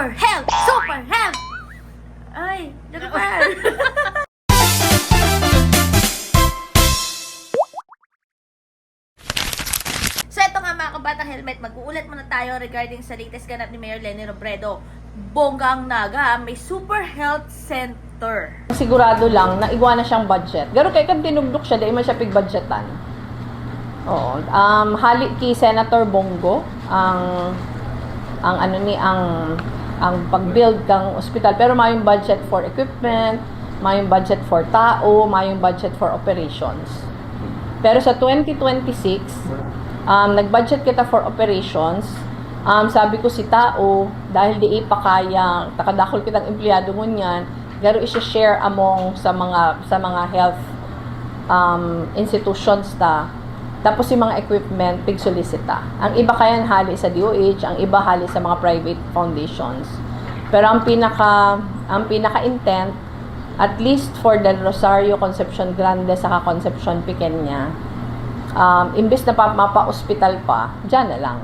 Super health! Super health! Ay, Japan! So ito nga mga kabatang helmet, mag-uulat muna tayo regarding sa latest ganap ni Mayor Lenny Robredo. Bonggang Naga, may Super Health Center. sigurado lang na iwanan siyang budget. Garo kay kan tinugdok siya, dahil man siya pig-budgetan. Oo. Um, hali ki Senator Bongo ang ang ano ni ang ang pag-build kang ospital pero mayong budget for equipment, mayong budget for tao, mayong budget for operations. Pero sa 2026, um, nag-budget kita for operations. Um, sabi ko si tao, dahil di ipakaya, takadakol kitang empleyado mo niyan, garo i-share among sa mga sa mga health um, institutions ta. Tapos yung mga equipment, pig solicita. Ang iba kaya hali sa DOH, ang iba hali sa mga private foundations. Pero ang pinaka ang pinaka intent at least for the Rosario Concepcion Grande sa Concepcion Pequeña, um, imbes na pa, mapa-hospital pa, dyan na lang.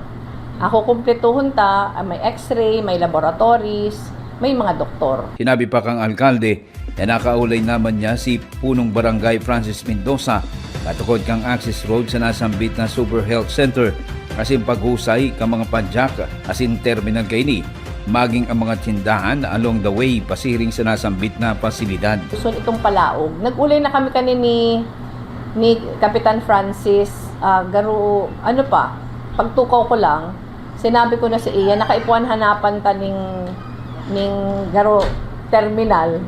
Ako kumpletuhon ta, ah, may x-ray, may laboratories, may mga doktor. Sinabi pa kang alkalde na nakaulay naman niya si punong barangay Francis Mendoza katukod kang access road sa nasambit na Super Health Center kasi paghusay ka mga padyak asin terminal kaini maging ang mga tindahan along the way pasiring sa nasambit na pasilidad. So itong palaog. Nag-ulay na kami kani ni ni Kapitan Francis ah, Garo ano pa pagtukaw ko lang sinabi ko na sa iya nakaipuan hanapan ta ning ning Garo terminal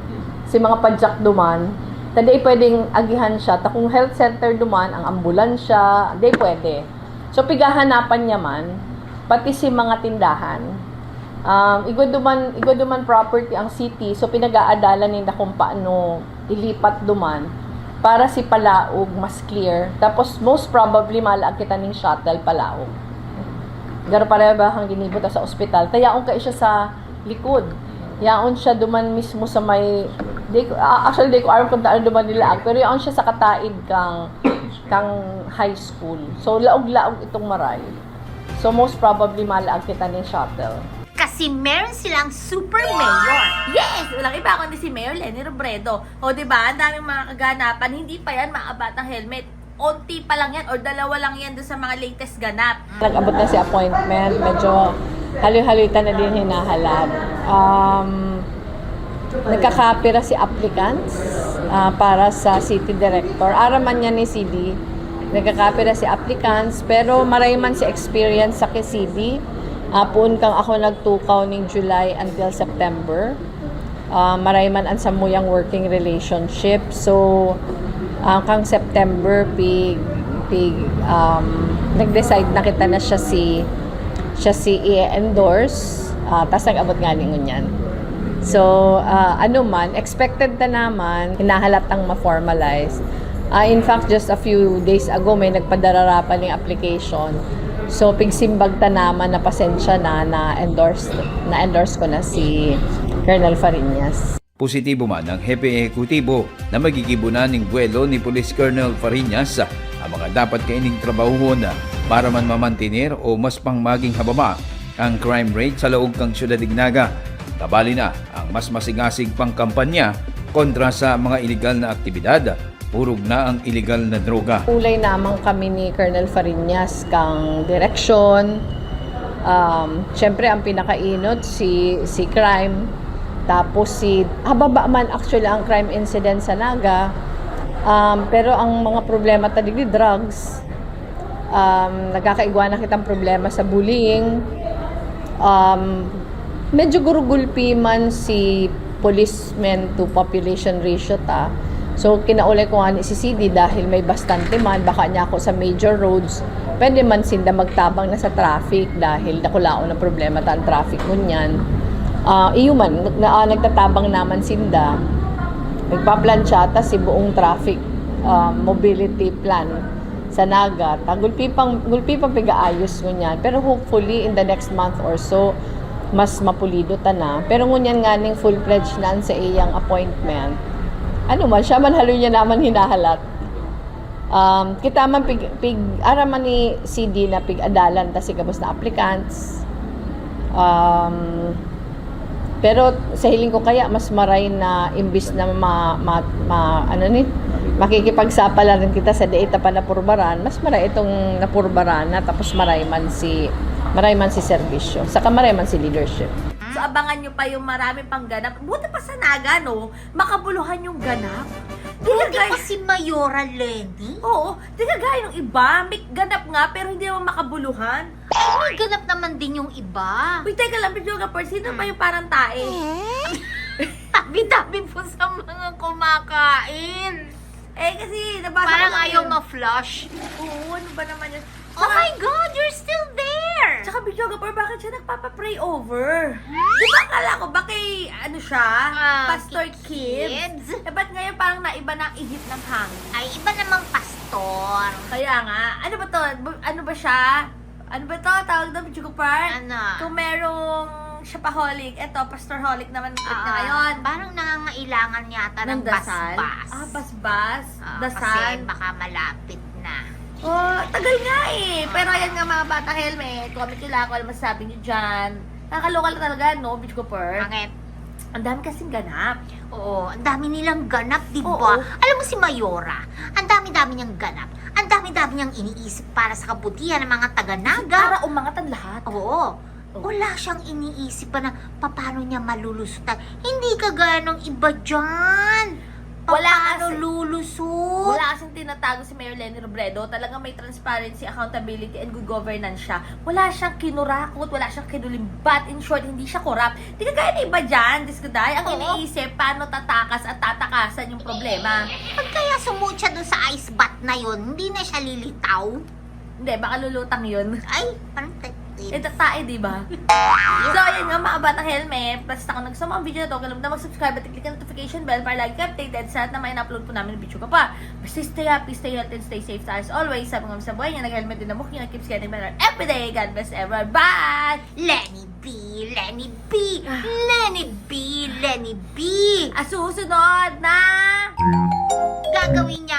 si mga padyak duman tadi pwedeng agihan siya ta kung health center duman ang ambulansya di pwede so pigahanapan niya man pati si mga tindahan Um, igod duman, igod duman property ang city, so pinag-aadalan nila kung paano ilipat duman para si Palaog mas clear. Tapos most probably malaag kita ning shuttle Palaog. Garo para ba hang ginibot sa ospital. Tayaon ka siya sa likod. Yaon siya duman mismo sa may di ko, actually di ko alam kung taan duman nila pero yaon siya sa kataid kang kang high school. So laog-laog itong maray. So most probably malaag kita ning shuttle. Kasi meron silang super mayor. Yes! Walang iba kundi si Mayor Lenny Robredo. O, di ba? Ang daming mga kaganapan. Hindi pa yan mga batang helmet. Onti pa lang yan or dalawa lang yan doon sa mga latest ganap. Nag-abot na si appointment, medyo haloy-haloy na din hinahalad. Um, nagkakapira si applicants ah, para sa city director. Araman niya ni CD. Nagkakapira si applicants, pero maray man si experience sa KCD. Uh, puun kang ako nagtukaw ning July until September. Uh, maray man ang samuyang working relationship. So, ang kang September, pig, pig, um, nag-decide na kita na siya si siya si i-endorse. Uh, Tapos nag-abot nga ni ngunyan. So, uh, ano man, expected na naman, hinahalatang ma-formalize. Uh, in fact, just a few days ago, may nagpadarara pa ng application. So, pigsimbag ta naman na pasensya na na-endorse, na-endorse ko na si Colonel Fariñas. Positibo man ang hepe ekutibo na magigibunan ng buwelo ni Police Colonel Fariñas ang mga dapat kaining trabahuhon para man mamantinir o mas pang maging habama ang crime rate sa laog kang syudad Ignaga. Kabali na ang mas masigasig pang kampanya kontra sa mga ilegal na aktibidad, purog na ang ilegal na droga. Ulay naman kami ni Colonel Fariñas kang direksyon. Um, Siyempre, ang pinakainot si, si crime. Tapos si, hababa man actually ang crime incident sa Naga. Um, pero ang mga problema tadig di drugs. Um, nagkakaigwa na kitang problema sa bullying. Um, medyo gurugulpi man si policeman to population ratio ta. So, kinaulay ko nga ni si CD dahil may bastante man, baka niya ako sa major roads, pwede man sinda magtabang na sa traffic dahil nakulaon ng problema ta ang traffic mo niyan. Uh, iyo man, na, uh, nagtatabang naman sinda, nagpa-plan siya ta si buong traffic uh, mobility plan sa Naga. Ta, gulpi pang, gulpi pang pigaayos ko niyan. Pero hopefully, in the next month or so, mas mapulido ta na. Pero ngunyan nga ning full-fledged na sa iyang appointment, ano man, siya man halo niya naman hinahalat. Um, kita man pig, pig araman ni CD na pig adalan ta si kabos na applicants. Um, Pero sa hiling ko kaya mas maray na imbis na ma, ma, ma ano ni makikipagsapala rin kita sa deita pa na purbaran, mas maray itong napurbaran na tapos maray man si maray man si serbisyo. Saka maray man si leadership. So abangan nyo pa yung marami pang ganap. Buti pa sa Naga, no? Makabuluhan yung ganap. Di si Mayora Lenny? oo, di ka gaya ng iba. May ganap nga, pero hindi naman makabuluhan. Ay, may ganap naman din yung iba. Wait, teka lang, Bidyo Kapor, sino pa yung parang tae? Tabi-tabi po sa mga kumakain. Eh, kasi nabasa ko Parang lang ayaw yun. ma-flush. Oo, ano ba naman yun? Oh my God, you're still bakit siya nagpapa-pray over? Di ba akala ko ba kay, ano siya, Ah, Pastor Kids? Kids? Eh, ba't ngayon parang naiba na ang ihip ng hangin? Ay, iba namang pastor. Kaya nga, ano ba to? Bu- Ano ba siya? Ano ba to? Tawag doon, Bidyo Kapor? Ano? Kung merong shopaholic, eto, pastorholic naman ulit na Ah, ngayon. Parang nangangailangan yata ng, dasal. basbas. Ah, basbas. Ah, dasal. Kasi baka malapit. Oh, tagal nga eh. Pero ayan nga mga bata helmet. Comment nyo lang kung ano masasabi nyo dyan. Nakakaloka lang talaga, no, Beach Cooper? Bakit? Ang dami kasing ganap. Oo, ang dami nilang ganap, di Oo. ba? Alam mo si Mayora, ang dami-dami niyang ganap. Ang dami-dami niyang iniisip para sa kabutihan ng mga taga-naga. Para umangat ang lahat. Oo. Oo. Wala siyang iniisip pa na paano niya malulusutan. Hindi kagaya ng iba dyan. Wala kasi- lulusot? Wala kasing tinatago si Mayor Lenny Robredo. Talagang may transparency, accountability, and good governance siya. Wala siyang kinurakot, wala siyang kinulimbat. In short, hindi siya corrupt. Di ka gaya ng iba dyan, Diskaday. Ang Oo. iniisip, paano tatakas at tatakasan yung problema. Pag kaya sumuot siya dun sa ice bath na yun, hindi na siya lilitaw. Hindi, baka lulutang yun. Ay, parang tet- Ito tae, di ba? so, ayan nga mga batang helmet. Basta kung nagsama ang video na to, kalimutan mag-subscribe at click ang notification bell para lagi ka updated sa lahat na may na-upload po namin ng video ka pa. Basta stay happy, stay healthy, and stay safe tayo as always. Sabi nga sa buhay niya, nag-helmet din na mukha keeps getting better every day. God bless everyone. Bye! Lenny B, Lenny B, Lenny B, Lenny B. At susunod na... Gagawin niya